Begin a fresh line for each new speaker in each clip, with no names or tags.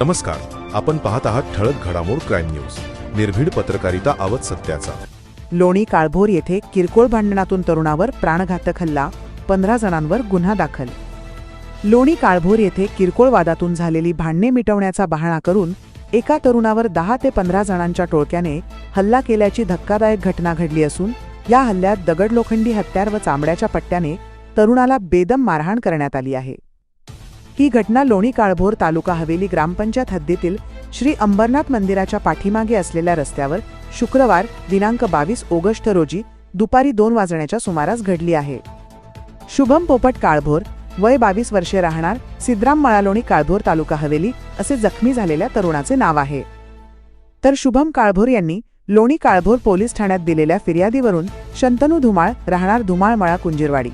नमस्कार. आपण पाहत आहात ठळक घडामोड क्राईम न्यूज. निर्भीड पत्रकारिता आवत सत्याचा.
लोणी काळभोर येथे किरकोळ भांडणातून तरुणावर प्राणघातक हल्ला पंधरा जणांवर गुन्हा दाखल. लोणी काळभोर येथे किरकोळ वादातून झालेली भांडणे मिटवण्याचा बहाणा करून एका तरुणावर दहा ते पंधरा जणांच्या टोळक्याने हल्ला केल्याची धक्कादायक घटना घडली असून या हल्ल्यात दगड लोखंडी हत्यार व चांबड्याच्या पट्ट्याने तरुणाला बेदम मारहाण करण्यात आली आहे. ही घटना लोणी काळभोर तालुका हवेली ग्रामपंचायत हद्दीतील श्री अंबरनाथ मंदिराच्या पाठीमागे असलेल्या रस्त्यावर शुक्रवार दिनांक बावीस ऑगस्ट रोजी दुपारी दोन वाजण्याच्या सुमारास घडली आहे. शुभम पोपट काळभोर वय बावीस वर्षे राहणार सिद्राम मळालोणी काळभोर तालुका हवेली असे जखमी झालेल्या तरुणाचे नाव आहे. तर शुभम काळभोर यांनी लोणी काळभोर पोलीस ठाण्यात दिलेल्या फिर्यादीवरून शंतनू धुमाळ राहणार धुमाळ मळा कुंजीरवाडी.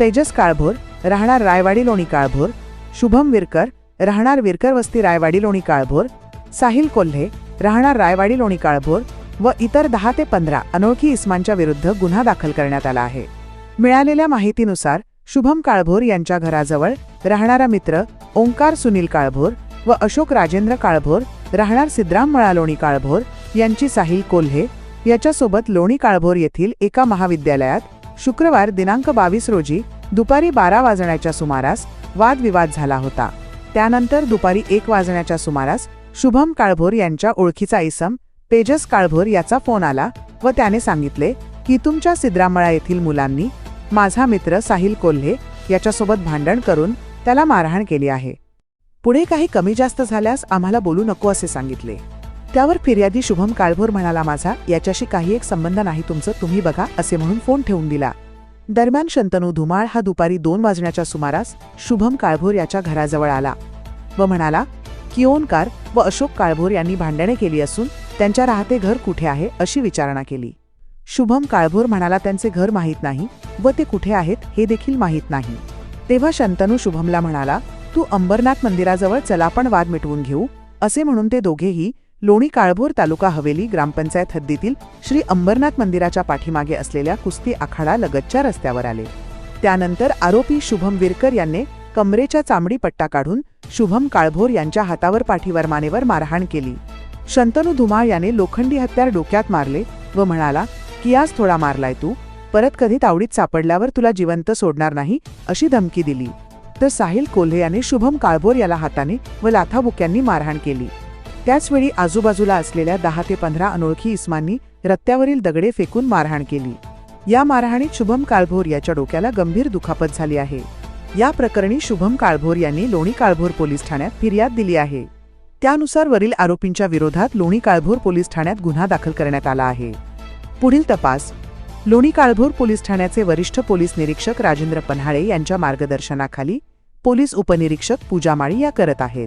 तेजस काळभोर राहणार रायवाडी लोणी काळभोर. शुभम विरकर राहणार विरकर वस्ती रायवाडी लोणी काळभोर. साहिल कोल्हे राहणार रायवाडी लोणी काळभोर व इतर दहा ते पंधरा अनोळखी इस्मांच्या विरुद्ध गुन्हा दाखल करण्यात आला आहे. मिळालेल्या माहितीनुसार शुभम काळभोर यांच्या घराजवळ राहणारा मित्र ओंकार सुनील काळभोर व अशोक राजेंद्र काळभोर राहणार सिद्राम मळालोणी काळभोर यांची साहिल कोल्हे याच्यासोबत लोणी काळभोर येथील एका महाविद्यालयात शुक्रवार दिनांक बावीस रोजी दुपारी बारा वाजण्याच्या सुमारास वादविवाद झाला होता. त्यानंतर दुपारी एक वाजण्याच्या सुमारास शुभम काळभोर यांच्या ओळखीचा इसम तेजस काळभोर याचा फोन आला व त्याने सांगितले की तुमच्या सिद्रामळा येथील मुलांनी माझा मित्र साहिल कोल्हे याच्यासोबत भांडण करून त्याला मारहाण केली आहे. पुढे काही कमी जास्त झाल्यास आम्हाला बोलू नको असे सांगितले. त्यावर फिर्यादी शुभम काळभोर म्हणाला माझा याच्याशी काही एक संबंध नाही तुमचं तुम्ही बघा असे म्हणून फोन ठेवून दिला. दरम्यान शंतनू धुमाळ हा दुपारी दोन वाजण्याच्या सुमारास शुभम काळभोर याच्या घराजवळ आला व म्हणाला की ओंकार व अशोक काळभोर यांनी भांडणे केली असून त्यांच्या राहते घर कुठे आहे अशी विचारणा केली. शुभम काळभोर म्हणाला त्यांचे घर माहीत नाही व ते कुठे आहेत हे देखील माहीत नाही. तेव्हा शंतनू शुभमला म्हणाला तू अंबरनाथ मंदिराजवळ चला पण वाद मिटवून घेऊ असे म्हणून ते दोघेही लोणी काळभोर तालुका हवेली ग्रामपंचायत हद्दीतील श्री अंबरनाथ मंदिराच्या पाठीमागे असलेल्या कुस्ती आखाडा लगतच्या रस्त्यावर आले. त्यानंतर आरोपी शुभम विरकर यांनी कमरेच्या चामडी पट्टा काढून शुभम काळभोर यांच्या हातावर पाठीवर मानेवर मारहाण केली. शंतनू धुमाळ याने लोखंडी हत्यार डोक्यात मारले व म्हणाला की आज थोडा मारलाय तू? परत कधी तावडीत सापडल्यावर तुला जिवंत सोडणार नाही? अशी धमकी दिली. तर साहिल कोल्हे याने शुभम काळभोर याला हाताने व लाथाबुक्यांनी मारहाण केली. त्याचवेळी आजूबाजूला असलेल्या दहा ते पंधरा अनोळखी इस्मांनी रत्त्यावरील दगडे फेकून मारहाण केली. या मारहाणीत शुभम काळभोर याच्या डोक्याला गंभीर दुखापत झाली आहे. या प्रकरणी शुभम काळभोर यांनी लोणी काळभोर पोलीस ठाण्यात फिर्याद दिली आहे. त्यानुसार वरील आरोपींच्या विरोधात लोणी काळभोर पोलीस ठाण्यात गुन्हा दाखल करण्यात आला आहे. पुढील तपास. लोणी काळभोर पोलीस ठाण्याचे वरिष्ठ पोलीस निरीक्षक राजेंद्र पन्हाळे यांच्या मार्गदर्शनाखाली पोलीस उपनिरीक्षक पूजा माळी या करत आहेत.